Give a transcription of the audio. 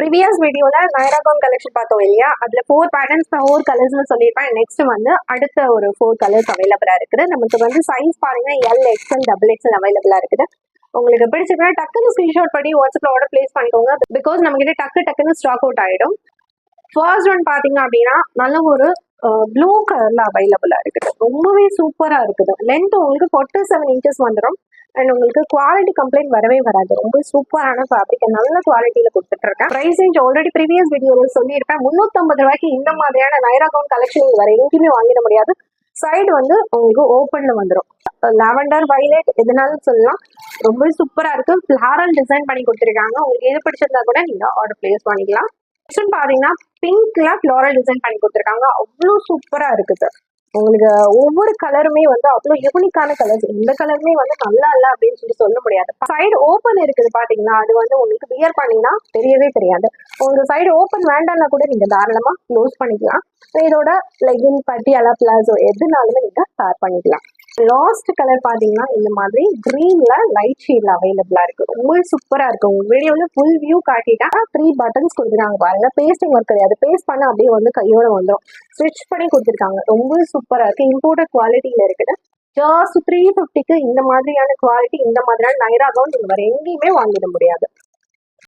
Previous வீடியோல நைராகான் collection பார்த்தோம் இல்லையா? அதுல ஃபோர் பேட்டர்ன்ஸ் ஃபோர் கலர்ஸ்னு சொல்லியிருப்பேன் நெக்ஸ்ட் வந்து அடுத்த ஒரு ஃபோர் கலர்ஸ் அவைலபிளா இருக்குது. நமக்கு வந்து சைஸ் பாருங்க எல் எக்ஸ்எல் டபுள் எக்ஸ்எல் அவைலபிளா இருக்குது. உங்களுக்கு பிடிச்சிருக்கா டக்குன்னு ஸ்கிரீன்ஷாட் பண்ணி வாட்ஸ்அப்ல ஆர்டர் பிளேஸ் பண்ணிக்கோங்க. பிகாஸ் நம்ம கிட்ட டக்கு டக்குன்னு ஸ்டாக் அவுட் ஆயிடும். ஃபர்ஸ்ட் ஒன் பாத்தீங்க அப்படின்னா நல்ல ஒரு ப்ளூ கலர்ல அவைலபிளா இருக்குது. ரொம்பவே சூப்பரா இருக்குது. லென்த் உங்களுக்கு ஃபார்ட்டி செவன் இன்ச்சஸ் வந்துடும் அண்ட் உங்களுக்கு குவாலிட்டி கம்ப்ளைண்ட் வரவே வராது. ரொம்ப சூப்பரான ஃபேப்ரிக் நல்ல குவாலிட்டியில கொடுத்துட்டு இருக்கேன் பிரைஸ் ரேஞ்ச் ஆல்ரெடி ப்ரீவியஸ் வீடியோல சொல்லியிருப்பேன். முந்நூற்றம்பது ரூபாய்க்கு இந்த மாதிரியான நைரா கவுன் கலெக்ஷன் வேறு எங்கேயுமே வாங்கிட முடியாது. சைடு வந்து உங்களுக்கு ஓப்பன்ல வந்துடும் லாவெண்டர் வைலட் எதுனாலும் சொல்லலாம். ரொம்ப சூப்பரா இருக்கு. ஃபிளாரல் டிசைன் பண்ணி கொடுத்துருக்காங்க. உங்களுக்கு எது பிடிச்சிருந்தா கூட நீங்க ஆர்டர் பிளேஸ் பண்ணிக்கலாம். நெக்ஸ்ட் பாத்தீங்கன்னா பிங்க்ல ஃபிளாரல் டிசைன் பண்ணி கொடுத்துருக்காங்க. அவ்வளோ சூப்பரா இருக்குது. உங்களுக்கு ஒவ்வொரு கலருமே வந்து அவ்வளோ யூனிக்கான கலர்ஸ் எந்த கலருமே வந்து நல்லா இல்லை அப்படின்னு சொல்லி சொல்ல முடியாது. சைடு ஓப்பன் இருக்குது பாத்தீங்கன்னா அது வந்து உங்களுக்கு வியர் பண்ணீங்கன்னா தெரியவே தெரியாது. உங்களுக்கு சைடு ஓப்பன் வேண்டாம்னா கூட நீங்க தாராளமா க்ளோஸ் பண்ணிக்கலாம். இதோட லெகின் பட்டியாலா பிளாசோ எதுனாலுமே நீங்க ஷேர் பண்ணிக்கலாம். லாஸ்ட் கலர் பார்த்தீங்கன்னா இந்த மாதிரி க்ரீனில் லைட் ஷேட்ல அவைலபிளா இருக்கு. ரொம்ப சூப்பரா இருக்கு. உங்க வீடியோல ஃபுல் வியூ காட்டிட்டா த்ரீ பட்டன்ஸ் கொடுத்துருக்காங்க பாருங்க. பேஸ்டிங் ஒர்க் கிடையாது. பேஸ்ட் பண்ண அப்படியே வந்து கையோட வந்துடும் ஸ்விட்ச் பண்ணி கொடுத்துருக்காங்க. ரொம்ப சூப்பரா இருக்கு. இம்போர்ட்டட் குவாலிட்டியில இருக்குது. ஜாஸ்ட் த்ரீ ஃபிஃப்டிக்கு இந்த மாதிரியான குவாலிட்டி இந்த மாதிரியான நைரா கவுன் நீங்க வேற எங்கேயுமே வாங்கிட முடியாது.